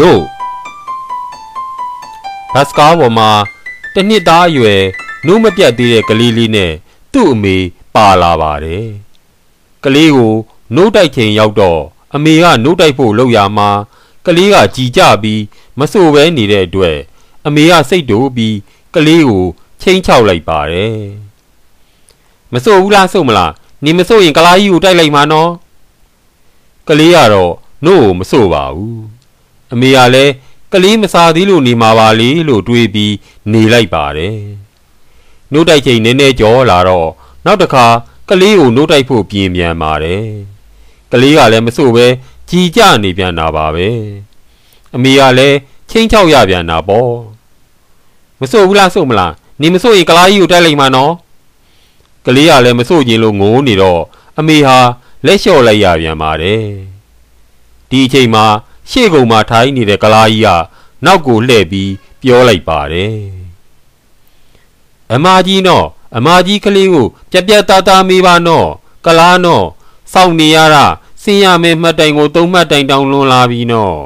no ဘတ်စကားပေါ်မှာတစ်နှစ်သားအရွယ်နှုတ်မပြတ်သေးတဲ့ကလေးလေးနဲ့သူ့အမေပါလာပါတယ်ကလေးကိုနှုတ်တိုက်ချိန်ရောက်တော့အမေကနှုတ်တိုက်ဖို့လုပ်ရမှာကလေးကကြည်ကြပြီးမဆိုပဲနေတဲ့အတွက်အမေကစိတ်တူပြီးကလေးကိုချင်းချောက်လိုက်ပါတယ်မဆိုဘူးလားဆိုမလားနေမဆိုရင်ကလားကြီးကိုတိုက်လိုက်မှာနော်ကလေးကတော့နှုတ်ကိုမဆိုပါဘူး အမေကလည်းကလေးမစားသေးလို့နေမှာပါလေလို့တွေးပြီးနေလိုက်ပါတယ်နှုတ်တိုက်ချိန်နည်းနည်းကြောလာတော့နောက်တစ်ခါကလေးကိုနှုတ်တိုက်ဖို့ပြင်ပြန်ပါတယ်ကလေးကလည်းမဆိုပဲကြည်ကြနေပြန်တာပါပဲအမေကလည်းချင်းချောက်ရပြန်တာပေါ့မဆိုဘူးလားဆိုမလားနေမဆိုရင်ကလားကြီးကိုတိုက်လိုက်မှာနော်ကလေးကလည်းမဆိုရင်လို့ငိုးနေတော့အမေဟာလက်လျှော့လိုက်ရပြန်ပါတယ်ဒီအချိန်မှာ ရှေ့ကုံမှာထိုင်းနေတဲ့ကလားကြီးကနောက်ကိုလှည့်ပြီးပြောလိုက်ပါတယ်အမကြီးနော်အမကြီးကလေးကိုပြက်ပြက်သားသားမေးပါနော်ကလားနော်စောင့်နေရတာစင်ရမယ်မှတ်တိုင်ကိုသုံးမှတ်တိုင်တောင်လွန်လာပြီနော်